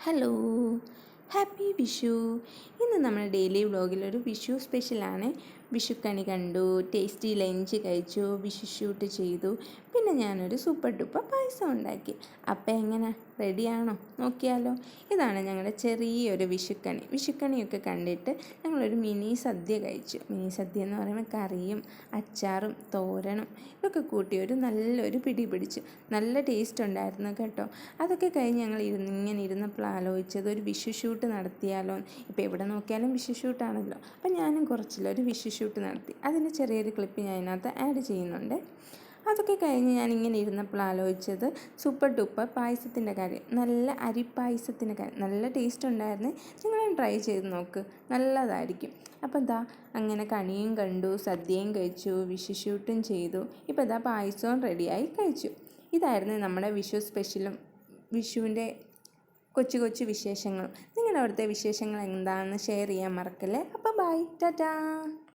Hello happy Vishu. ഇന്ന് നമ്മുടെ daily വ്ളോഗിലൊരു Vishu സ്പെഷ്യലാണ്. വിഷുക്കണി കണ്ടു ടേസ്റ്റി ലഞ്ച് കഴിച്ചു വിഷു ഷൂട്ട് ചെയ്തു പിന്നെ ഞാനൊരു സൂപ്പർ ഡുപ്പർ പായസം ഉണ്ടാക്കി. അപ്പം എങ്ങനെ? റെഡിയാണോ? നോക്കിയാലോ. ഇതാണ് ഞങ്ങളുടെ ചെറിയൊരു വിഷുക്കണി വിഷുക്കണിയൊക്കെ കണ്ടിട്ട് ഞങ്ങളൊരു മിനി സദ്യ കഴിച്ചു. മിനി സദ്യ എന്ന് പറയുമ്പോൾ കറിയും അച്ചാറും തോരനും ഇതൊക്കെ കൂട്ടി ഒരു നല്ലൊരു പിടി പിടിച്ചു. നല്ല ടേസ്റ്റ് ഉണ്ടായിരുന്നു കേട്ടോ. അതൊക്കെ കഴിഞ്ഞ് ഞങ്ങൾ ഇരുന്ന് ഇങ്ങനെ ഇരുന്നപ്പോൾ ആലോചിച്ചത് ഒരു വിഷു ഷൂട്ട് നടത്തിയാലോ? ഇപ്പോൾ എവിടെ നോക്കിയാലും വിഷു ഷൂട്ടാണല്ലോ. അപ്പം ഞാനും കുറച്ചിലൊരു വിഷു ഷൂട്ട് നടത്തി. അതിന്റെ ചെറിയൊരു ക്ലിപ്പ് ഞാൻ ഇതിനകത്ത് ആഡ് ചെയ്യുന്നുണ്ട്. അതൊക്കെ കഴിഞ്ഞ് ഞാൻ ഇങ്ങനെ ഇരുന്നപ്പോൾ ആലോചിച്ചത് സൂപ്പർ ഡൂപ്പർ പായസത്തിന്റെ കാര്യം. നല്ല അരിപ്പായസത്തിന്റെ കാര്യം. നല്ല ടേസ്റ്റ് ഉണ്ടായിരുന്നു. നിങ്ങളും ട്രൈ ചെയ്ത് നോക്ക്. നല്ലതായിരിക്കും. അപ്പോൾ എന്താ അങ്ങനെ കണിയും കണ്ടു സദ്യയും കഴിച്ചു വിഷു ഷൂട്ടും ചെയ്തു. ഇപ്പോൾ ഇതാ പായസവും റെഡിയായി കഴിച്ചു. ഇതായിരുന്നു നമ്മുടെ വിഷു സ്പെഷ്യലും വിഷുവിന്റെ കൊച്ചു കൊച്ചു വിശേഷങ്ങളും. നിങ്ങളുടെ അവിടുത്തെ വിശേഷങ്ങൾ എന്താണെന്ന് ഷെയർ ചെയ്യാൻ മറക്കല്ലേ? അപ്പോൾ ബൈ ടാറ്റാ